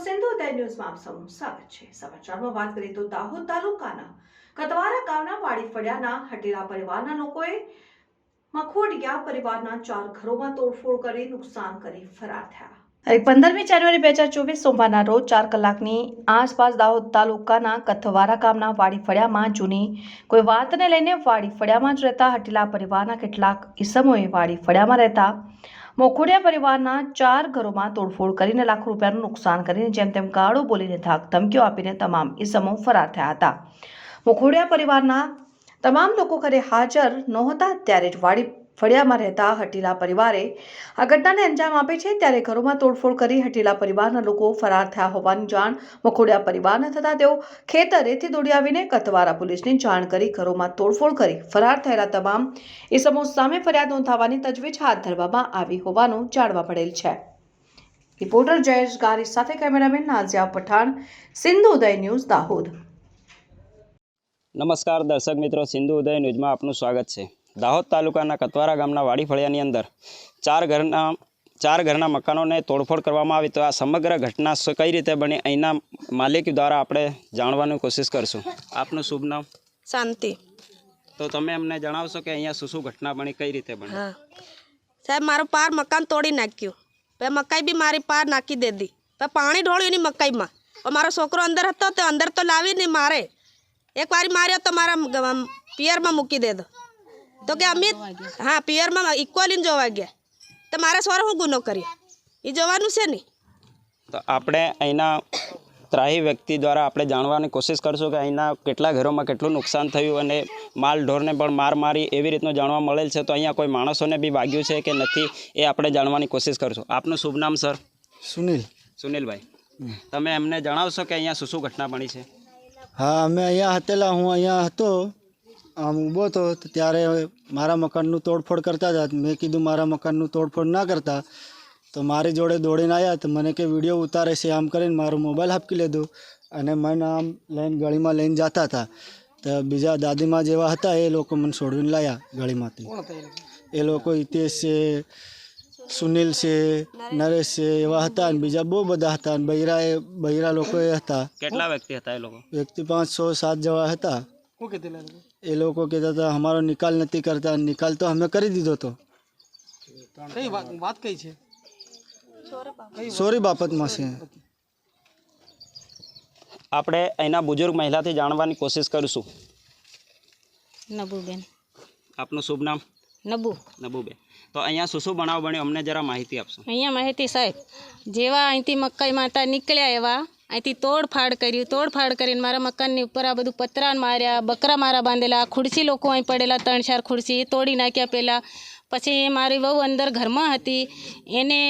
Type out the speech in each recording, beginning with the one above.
ઉદય ન્યૂઝમાં આપ સૌનું સ્વાગત છે. સમાચારમાં વાત કરીએ તો દાહોદ તાલુકાના કતવારા ગામના વાડી ફળિયાના હટેલા પરિવારના લોકોએ મખોડિયા પરિવારના ચાર ઘરોમાં તોડફોડ કરી નુકસાન કરી ફરાર થયા. પંદરમી જાન્યુઆરી બે હજાર ચોવીસ સોમવારના રોજ ચાર કલાકની આસપાસ દાહોદ તાલુકાના કથવારા ગામના વાડી ફળિયામાં જૂની કોઈ વાતને લઈને વાડી ફળિયામાં જ રહેતા હટેલા પરિવારના કેટલાક ઈસમોએ વાડી ફળિયામાં રહેતા મોખોડિયા પરિવારના ચાર ઘરોમાં તોડફોડ કરીને લાખો રૂપિયાનું નુકસાન કરીને જેમ તેમ ગાળો બોલીને ધાક ધમકીઓ આપીને તમામ ઇસમો ફરાર થયા હતા. મોખોડિયા પરિવારના તમામ લોકો ઘરે હાજર નહોતા ત્યારે જ વાડી ફળિયામાં રહેતા હટીલા પરિવારે આ ઘટનાને અંજામ આપે છે ત્યારે ઘરોમાં તોડફોડ કરી હટીલા પરિવારના લોકો ફરાર થયા હોવાની જાણ મખોડિયા પરિવારને થતાં તેઓ ખેતરેથી દોડી આવીને કતવારા પોલીસને જાણ કરી ઘરોમાં તોડફોડ કરી ફરાર થયેલા તમામ ઇસમો સામે ફરિયાદ નોંધાવવાની તજવીજ હાથ ધરવામાં આવી હોવાનું જાણવા મળેલ છે. રિપોર્ટર જયેશ ગારી સાથે કેમેરામેન નાઝિયા પઠાણ, સિંધુ ઉદય ન્યૂઝ દાહોદ. નમસ્કાર દર્શક મિત્રો, સિંધુ ઉદય ન્યૂઝમાં આપનું સ્વાગત છે. દાહોદ તાલુકાના કતવારા ગામના વાડી ફળિયાની અંદર ચાર ઘરના ચાર ઘરના મકાનોને તોડફોડ કરવામાં આવી તો આ સમગ્ર ઘટના કઈ રીતે બની અહીંના માલિક દ્વારા આપણે જાણવાની કોશિશ કરશું. આપનું શુભ નામ? શાંતિ. તો તમે અમને જણાવશો કે અહીંયા શું શું ઘટના બની કઈ રીતે બની? હા. સાહેબ મારો પાર મકાન તોડી નાખ્યું. પછી મકાઈ બી મારી પાર નાખી દીધી. પછી પાણી ઢોળ્યું એની મકાઈમાં. મારો છોકરો અંદર હતો તો અંદર તો લાવીને મારે. એક વારી માર્યો તો મારા પિયરમાં મૂકી દેધો. તો કે અમિત હા પિયરમાં ઇક્વલીને જોવા ગયા. તો મારા સ્વરે હું ગુનો કરી એ જોવાનું છે ને? તો આપણે અહીંના ત્રાહી વ્યક્તિ દ્વારા આપણે જાણવાની કોશિશ કરશું કે અહીંના કેટલા ઘરોમાં કેટલું નુકસાન થયું અને માલ ઢોરને પણ માર મારી એવી રીતનું જાણવા મળેલ છે. તો અહીંયા કોઈ માણસોને બી વાગ્યું છે કે નથી એ આપણે જાણવાની કોશિશ કરશું. આપનું શુભ નામ સર? સુનિલ. સુનિલભાઈ. તમે એમને જણાવશો કે અહીંયા શું શું ઘટના બની છે? હા અમે અહીંયા હતેલા. હું અહીંયા હતો. આમ ઊભો હતો તો ત્યારે મારા મકાનનું તોડફોડ કરતા હતા મેં કીધું મારા મકાનનું તોડફોડ ના કરતા. તો મારી જોડે દોડીને આવ્યા તો મને કે વીડિયો ઉતારે છે આમ કરીને મારો મોબાઈલ આપી લીધો અને મને આમ લઈને ગળીમાં લઈને જતા હતા. તો બીજા દાદીમાં જેવા હતા એ લોકો મને છોડવીને લાવ્યા ગળીમાંથી. એ લોકો? હિતેશ છે સુનિલ છે નરેશ છે એવા હતા અને બીજા બહુ બધા હતા અને બૈરા એ બૈરા લોકો એ હતા. કેટલા વ્યક્તિ હતા એ લોકો? વ્યક્તિ પાંચ છ સાત જેવા હતા. એ લોકો કહેતા હતા અમારો નિકાલ નથી કરતા નિકાલ તો અમે કરી દીધો હતો સોરી બાબતમાં છે. આપણે અહીંના બુજુર્ગ મહિલાથી જાણવાની કોશિશ કરીશું. નબુબેન. આપનું શુભ નામ? નબુ. નબુબેન. તો અહીંયા શું શું બનાવ બન્યો? અમને જરા માહિતી આપશો. અહીંયા માહિતી સાહેબ જેવા અહીંથી મકાઈ માતા નીકળ્યા એવા અહીંથી તોડફાડ કર્યું, તોડફાડ કરીને મારા મકાનની ઉપર આ બધું પતરાન માર્યા, બકરા મારા બાંધેલા, ખુરશી લોકો અહીં પડેલા, ત્રણ ચાર ખુરશી તોડી નાખ્યા પહેલાં. પછી મારી વહુ અંદર ઘરમાં હતી. એને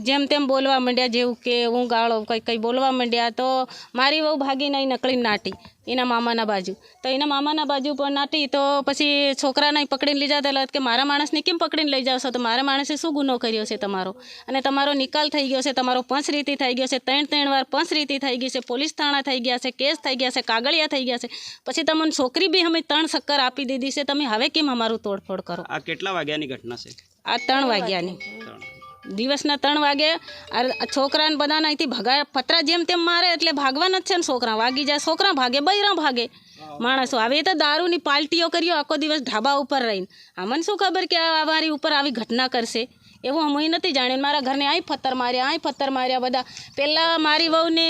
જેમ તેમ બોલવા માંડ્યા, જેવું કે હું ગાળો કંઈ કંઈ બોલવા માંડ્યા, તો મારી વહુ ભાગીને અહીં નકળી નાટી. એના મામાના બાજુ. તો એના મામાના બાજુ પણ નાટી તો પછી છોકરાને પકડીને લઈ જતા કે મારા માણસને કેમ પકડીને લઈ જાવ છો? તો મારા માણસે શું ગુનો કર્યો છે તમારો? અને તમારો નિકાલ થઈ ગયો છે તમારો પંચ રીતિ થઈ ગયો છે ત્રણ ત્રણ વાર પંચ રીતિ થઈ ગઈ છે પોલીસ થાણા થઈ ગયા છે કેસ થઈ ગયા છે કાગળિયા થઈ ગયા છે. પછી તમને છોકરી બી અમે ત્રણ શક્કર આપી દીધી છે તમે હવે કેમ અમારું તોડફોડ કરો? આ કેટલા વાગ્યાની ઘટના છે? આ ત્રણ વાગ્યાની. દિવસના ત્રણ વાગે છોકરાને બધાને અહીંથી ભગા પતરા જેમ તેમ મારે એટલે ભાગવાના જ છે ને છોકરા. વાગી જાય, છોકરા ભાગે, બૈરા ભાગે. માણસો હવે તો દારૂની પાલટીઓ કર્યો આખો દિવસ ઢાબા ઉપર રહીને. અમને શું ખબર કે આ અમારી ઉપર આવી ઘટના કરશે? એવું અમે નથી જાણ્યું. મારા ઘરને અહીં પથ્થર માર્યા અહીં પથ્થર માર્યા બધા. પહેલાં મારી વહુને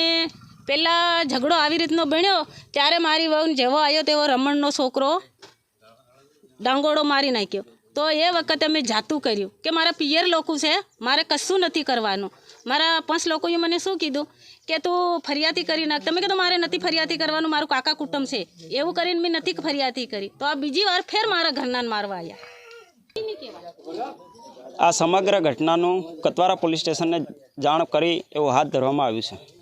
પહેલાં ઝઘડો આવી રીતનો બન્યો, ત્યારે મારી વહુને જેવો આવ્યો તેવો રમણનો છોકરો ડાંગોળો મારી નાખ્યો. તો એ વખતે અમે જાતું કર્યું કે મારા પિયર લોકો છે, મારે કશું નથી કરવાનું. મારા પાંચ લોકોએ મને શું કીધું? કે તું ફરિયાદી કરી નાખ. તમે કીધું મારે નથી ફરિયાદી કરવાનું, મારું કાકા કુટુંબ છે. એવું કરીને મેં નથી ફરિયાદી કરી. તો આ બીજી વાર ફેર મારા ઘરનાને મારવા આવ્યા આ સમગ્ર ઘટનાનું કતવારા પોલીસ સ્ટેશનને જાણ કરી એવું હાથ ધરવામાં આવ્યું છે.